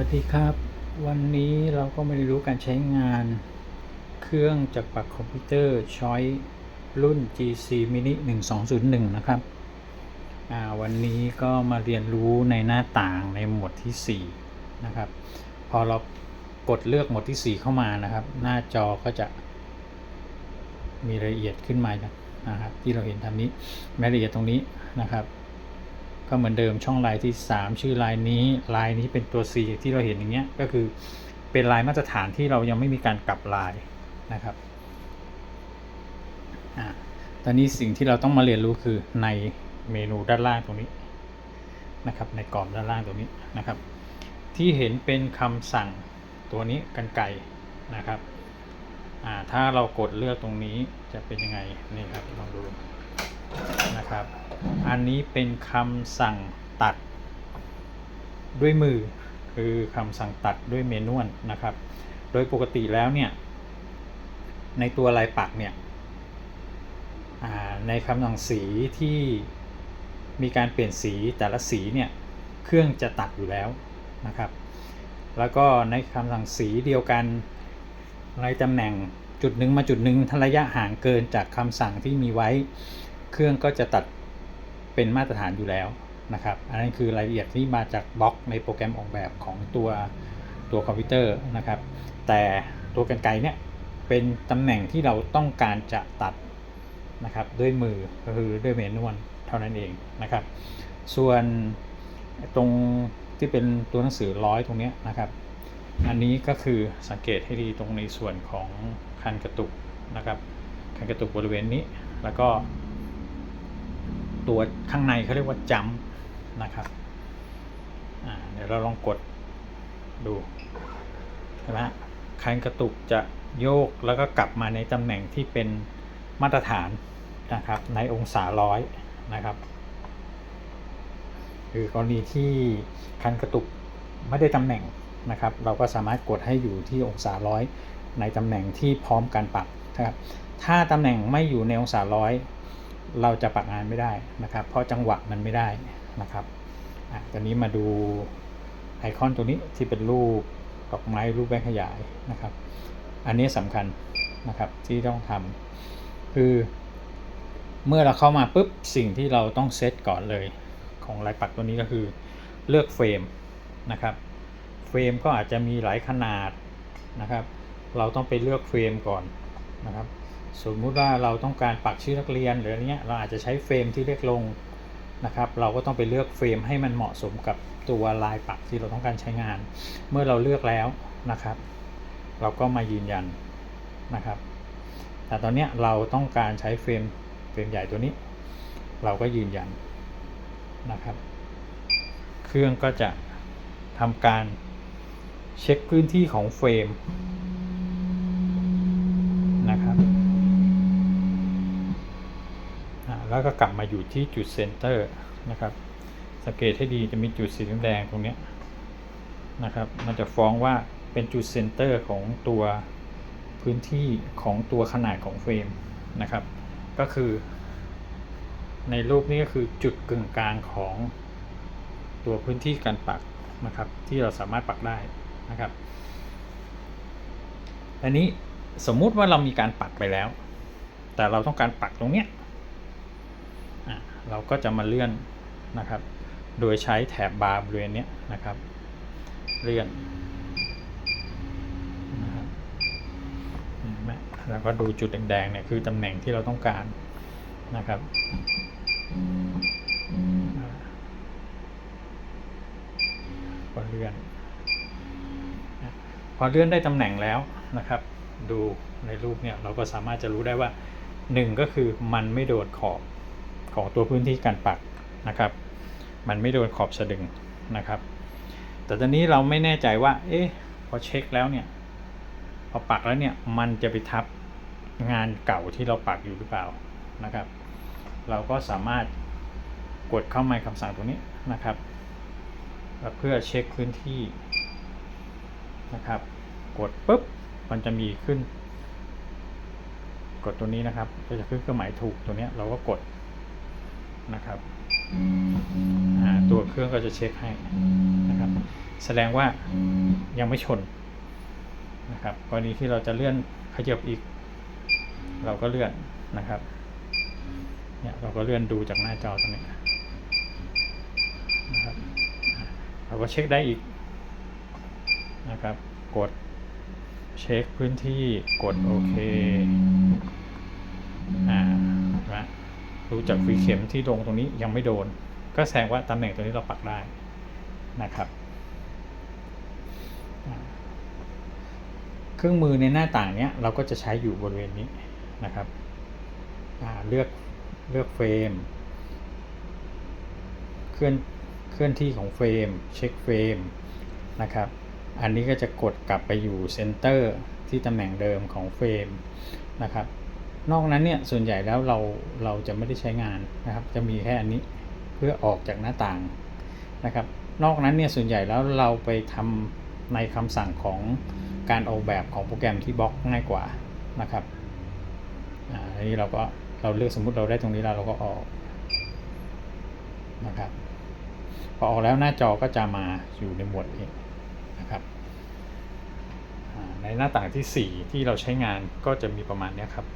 วัสดีครับ วันนี้เราก็มาเรียนรู้การใช้งาน เครื่องจักรปักคอมพิวเตอร์ช้อยรุ่น GC Mini 1201 นะครับวันนี้ก็มาเรียนรู้ในหน้าต่างในหมวดที่ 4 นะครับ พอเรากดเลือกหมวดที่ 4 เข้ามานะครับ หน้าจอก็จะมีรายละเอียดขึ้นมานะครับที่เราเห็นทำนี้รายละเอียดตรงนี้นะครับ ก็เหมือนเดิมช่องลายที่ 3 ชื่อลายนี้ลายนี้เป็นตัว C ที่เราเห็นอย่างเงี้ยก็คือเป็นลายมาตรฐานที่เรายังไม่มีการกลับลายนะครับอ่าตอนนี้สิ่งที่เราต้องมาเรียนรู้คือในเมนูด้านล่างตรงนี้นะครับในกรอบด้านล่างตรงนี้นะครับ ที่เห็นเป็นคำสั่งตัวนี้กันไกรนะครับอ่าถ้าเรากดเลือกตรงนี้จะเป็นยังไงนี่ครับลองดู นะครับ อันนี้เป็นคำสั่งตัดด้วยมือ คือคำสั่งตัดด้วยเมนวลนะครับ โดยปกติแล้วเนี่ย ในตัวลายปักเนี่ยในคำสั่งสีที่มีการเปลี่ยนสีแต่ละสีเนี่ยเครื่องจะตัดอยู่แล้วนะครับ แล้วก็ในคำสั่งสีเดียวกันในตำแหน่งจุดหนึ่งมาจุดหนึ่งทระยะห่างเกินจากคำสั่งที่มีไว้ เครื่องก็จะตัดเป็นมาตรฐานอยู่แล้วนะครับ อันนั้นคือรายละเอียดที่มาจากบล็อกในโปรแกรมออกแบบของตัวตัวคอมพิวเตอร์นะครับ แต่ตัวกันไกรเนี่ยเป็นตำแหน่งที่เราต้องการจะตัดนะครับด้วยมือก็คือด้วยเมนวลเท่านั้นเองนะครับ ส่วนตรงที่เป็นตัวหนังสือร้อยตรงนี้นะครับ อันนี้ก็คือสังเกตให้ดีตรงในส่วนของคันกระตุกนะครับ คันกระตุกบริเวณนี้แล้วก็ ตัวข้างในเขาเรียกว่าจัมนะครับเดี๋ยวเราลองกดดูใช่ไหมคันกระตุกจะโยกแล้วก็กลับมาในตำแหน่งที่เป็นมาตรฐานนะครับในองศาร้อยนะครับ คือกรณีที่คันกระตุกไม่ได้ตำแหน่งนะครับ เราก็สามารถกดให้อยู่ที่องศาร้อยในตำแหน่งที่พร้อมการปักนะครับถ้าตำแหน่งไม่อยู่ในองศาร้อย เราจะปักงานไม่ได้นะครับ เพราะจังหวะมันไม่ได้นะครับอะตอนนี้มาดูไอคอนตัวนี้ที่เป็นรูปดอกไม้รูปแว่นขยายนะครับ อันนี้สำคัญนะครับที่ต้องทำคือ เมื่อเราเข้ามาปุ๊บสิ่งที่เราต้องเซตก่อนเลยของลายปักตัวนี้ก็คือเลือกเฟรมนะครับ เฟรมก็อาจจะมีหลายขนาดนะครับ เราต้องไปเลือกเฟรมก่อนนะครับ สมมุติว่าเราต้องการปักชื่อนักเรียนหรืออะไรเงี้ยเราอาจจะใช้เฟรมที่เล็กลงนะครับเราก็ต้องไปเลือกเฟรมให้มันเหมาะสมกับตัวลายปักที่เราต้องการใช้งาน เมื่อเราเลือกแล้วนะครับ เราก็มายืนยันนะครับ แต่ตอนนี้เราต้องการใช้เฟรมเฟรมใหญ่ตัวนี้ เราก็ยืนยันนะครับ เครื่องก็จะทำการเช็คพื้นที่ของเฟรมนะครับ แล้วก็กลับมาอยู่ที่จุดเซนเตอร์นะครับ สังเกตให้ดีจะมีจุดสีแดงตรงนี้นะครับ มันจะฟ้องว่าเป็นจุดเซนเตอร์ของตัวพื้นที่ของตัวขนาดของเฟรมนะครับ ก็คือ ในรูปนี้ก็คือจุดกึ่งกลางของตัวพื้นที่การปักนะครับ ที่เราสามารถปักได้นะครับ อันนี้สมมุติว่าเรามีการปักไปแล้ว แต่เราต้องการปักตรงเนี้ย เราก็จะมาเลื่อนนะครับ โดยใช้แถบบาร์บริเวณนี้นะครับ เลื่อนนะครับแล้วก็ดูจุดแดงๆเนี่ยคือตำแหน่งที่เราต้องการนะครับก็เลื่อนพอเลื่อนได้ตำแหน่งแล้วนะครับ ดูในรูปเนี่ยเราก็สามารถจะรู้ได้ว่า 1 ก็คือมันไม่โดนขอบ ของตัวพื้นที่การปักนะครับ มันไม่โดนขอบสะดึงนะครับ แต่ตอนนี้เราไม่แน่ใจว่า เอ๊ะพอเช็คแล้วเนี่ยพอปักแล้วเนี่ยมันจะไปทับงานเก่าที่เราปักอยู่หรือเปล่านะครับ เราก็สามารถกดเข้ามาคำสั่งตรงนี้นะครับ เพื่อเช็คพื้นที่นะครับ กดปุ๊บมันจะมีขึ้น กดตัวนี้นะครับก็จะขึ้นเครื่องหมายถูกตัวนี้เราก็กด นะครับตัวเครื่องก็จะเช็คให้นะครับแสดงว่ายังไม่ชนนะครับกรณีที่เราจะเลื่อนขยับอีก เราก็เลื่อนนะครับเนี่ยเราก็เลื่อนดูจากหน้าจอตรงนี้นะครับอ่าเราก็เช็คได้อีกนะครับกดเช็คพื้นที่กดโอเคอ่าเห็นไหม ดูจากฝีเข็มที่ลงตรงนี้ยังไม่โดน ก็แสดงว่าตำแหน่งตัวนี้เราปักได้นะครับอ่าเครื่องมือในหน้าต่างเนี้ยเราก็จะใช้อยู่บริเวณนี้นะครับอ่าเลือกเลือกเฟรม เคลื่อนเคลื่อนที่ของเฟรม เช็คเฟรมนะครับ อันนี้ก็จะกดกลับไปอยู่เซนเตอร์ที่ตำแหน่งเดิมของเฟรมนะครับ นอกนั้นเนี่ยส่วนใหญ่แล้วเราเราจะไม่ได้ใช้งานนะครับ จะมีแค่อันนี้เพื่อออกจากหน้าต่างนะครับ นอกนั้นเนี่ยส่วนใหญ่แล้วเราไปทำในคำสั่งของการออกแบบของโปรแกรมที่บล็อกง่ายกว่านะครับอ่าอันนี้เราก็เราเลือกสมมุติเราได้ตรงนี้แล้วเราก็ออกนะครับพอออกแล้วหน้าจอก็จะมาอยู่ในหมวดนี้นะครับในหน้าต่างที่ 4 ที่เราใช้งานก็จะมีประมาณนี้ครับ